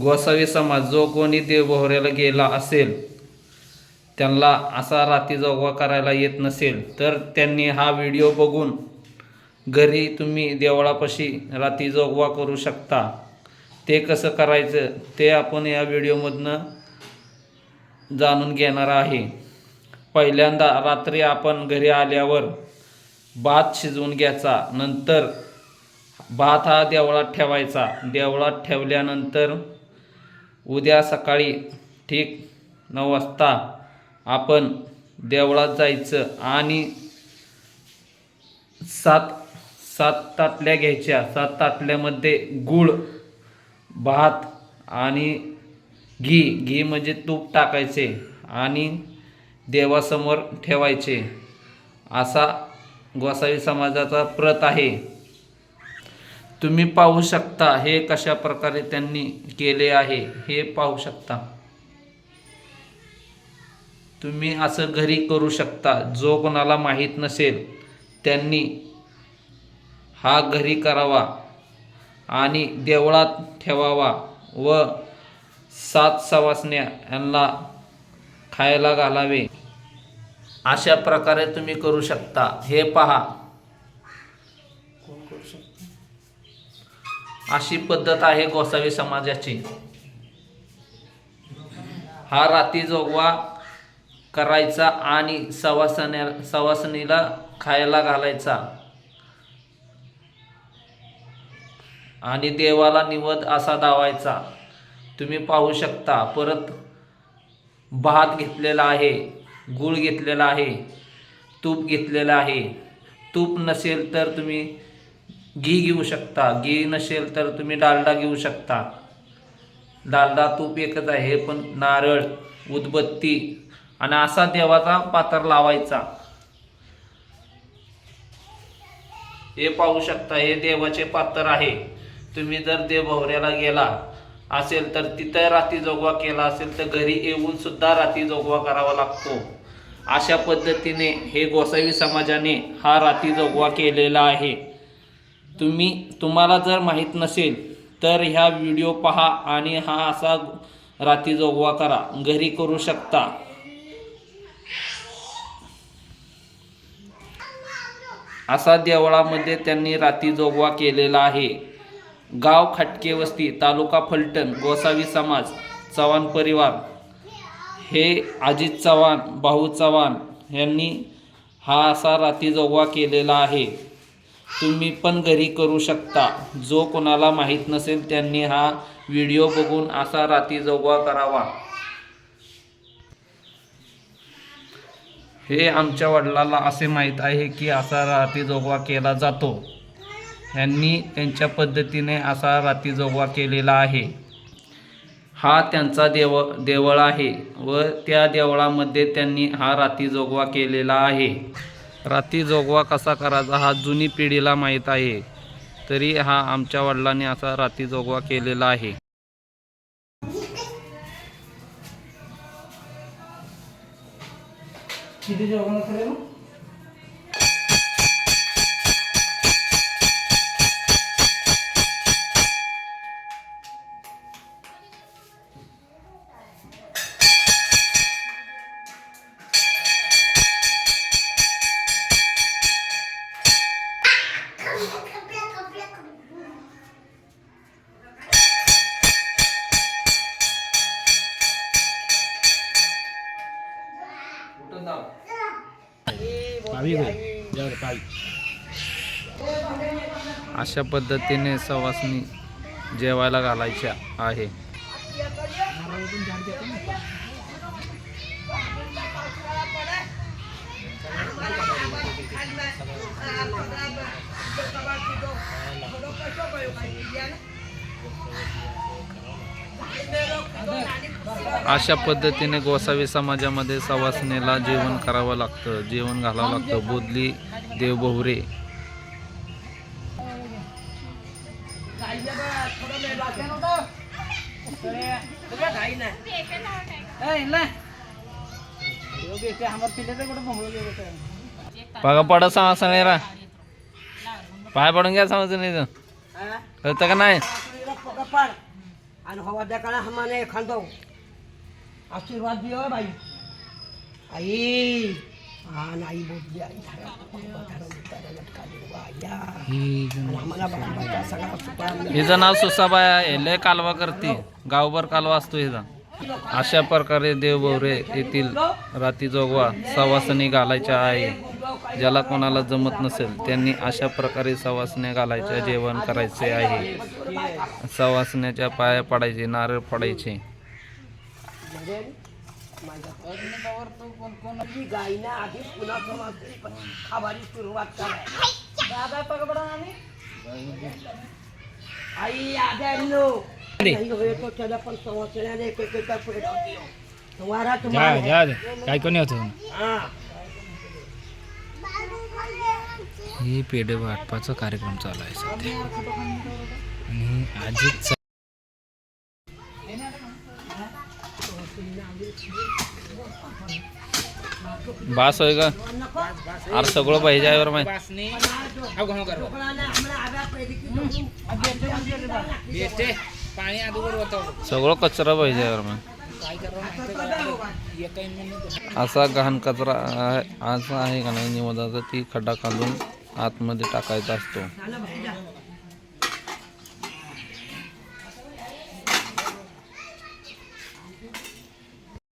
गोसावी समाज जो कोणी देवभोवऱ्याला गेला असेल त्यांना असा राती जोगवा करायला येत नसेल तर त्यांनी हा व्हिडिओ बघून घरी तुम्ही देवळापाशी राती जोगवा करू शकता. ते कसं करायचं ते आपण या व्हिडिओमधनं जाणून घेणार आहे. पहिल्यांदा रात्री आपण घरी आल्यावर भात शिजवून घ्यायचा नंतर भात हा देवळात ठेवायचा. देवळात ठेवल्यानंतर उद्या सकाळी ठीक नऊ वाजता आपण देवळात जायचं आणि सात सात ताटल्या घ्यायच्या. सात ताटल्यामध्ये गुळ भात आणि घी. घी म्हणजे तूप टाकायचे आणि देवासमोर ठेवायचे. असा गोसावी समाजाचा प्रत आहे. तुम्ही पाहू शकता हे कशा प्रकारे त्यांनी केले आहे हे पाहू शकता. तुम्ही असं घरी करू शकता जो कोणाला माहीत नसेल त्यांनी हा घरी करावा आणि देवळात ठेवावा व सात सवासण्या यांना खायला घालावे. अशा प्रकारे तुम्ही करू शकता. हे पहा अशी पद्धत आहे गोसावी समाजाची. हा राती जोगवा करायचा आणि सवासण्या सवासणीला खायला घालायचा. आणि देवाला निवद असा दावायचा. तुम्ही पाहू शकता परत भात घेतलेला आहे गूळ घेतलेला आहे तूप घेतलेलं आहे. तूप नसेल तर तुम्ही घी घेऊ शकता. घी नसेल तर तुम्ही डालडा घेऊ शकता. डालडा तूप एकच आहे पण नारळ उदबत्ती आणि असा देवाचा पात्र लावायचा. हे पाहू शकता हे देवाचे पात्र आहे. तुम्ही जर देवभवऱ्याला गेला असेल तर तिथं राती जोगवा केला असेल तर घरी येऊन सुद्धा राती जोगवा करावा लागतो. अशा पद्धतीने हे गोसावी समाजाने हा राती जोगवा केलेला आहे. तुम्ही तुम्हाला जर माहीत नसेल तर ह्या व्हिडिओ पहा आणि हा असा राती जोगवा करा. घरी करू शकता. असा देवळामध्ये त्यांनी राती जोगवा केलेला आहे. गाव खटके वस्ती तालुका फलटण गोसावी समाज चव्हाण परिवार. हे अजित चव्हाण भाऊ चव्हाण यांनी हा असा राती जोगवा केलेला आहे. तुम्ही पण घरी करू शकता. जो कोणाला माहीत नसेल त्यांनी हा व्हिडिओ बघून असा राती जोगवा करावा. हे आमच्या वडिलाला असे माहीत आहे की असा राती जोगवा केला जातो. यांनी त्यांच्या पद्धतीने असा राती जोगवा केलेला आहे. हा त्यांचा देव देवळ आहे व त्या देवळामध्ये त्यांनी हा राती जोगवा केलेला आहे. राती जोगवा कसा करायचा हा जुनी पिढीला माहीत आहे. तरी हा आमच्या वडिलांनी असा राती जोगवा केलेला आहे. किती अशा पद्धतीने सवासनी जेवायला घालायच्या आहे. अशा पद्धतीने गोसावी समाजामध्ये सवासनेला जेवण करावं लागतं जेवण घालावं लागतं. बोधली देवबहुरे. बघा पडत समजतं नाही रा पाय पडून घ्या समजतं नाही कळतं का नाही? आणि हवा हमाने आशीर्वाद दियो बाई. आई हा बोलली आई हिचं नाव सुसाबाई आहे. लय कालवा करते. गावभर कालवा असतो हिचा. अशा प्रकारे देवभोवरे येथील राती जोगवा सवासनी घालायच्या आहे. ज्याला कोणाला जमत नसेल त्यांनी अशा प्रकारे सवासण्या घालायच्या जेवण करायचे आहे. सवासण्याच्या पाया पडायचे नारळ पडायचे माझी गायना आधी पुन्हा समाजची खावारी सुरुवात कराय आई आद्यांनो नाही होय तो त्याला पण संवत्सराने एक एक एक पुढे ठेवतो. तुम्हारा जा तुम्हाला जा जा. काय कोणी होतं हे पेढे वाटपाचा कार्यक्रम चालू आहे सध्या. आणि आजीच बास होय का? अरे सगळं पाहिजे आहे माहिती. पाणी अगोदर सगळं कचरा पाहिजे आहे मग असा घाण कचरा असा आहे का नाही निवदाचा ती खड्डा खालून आतमध्ये टाकायचा असतो.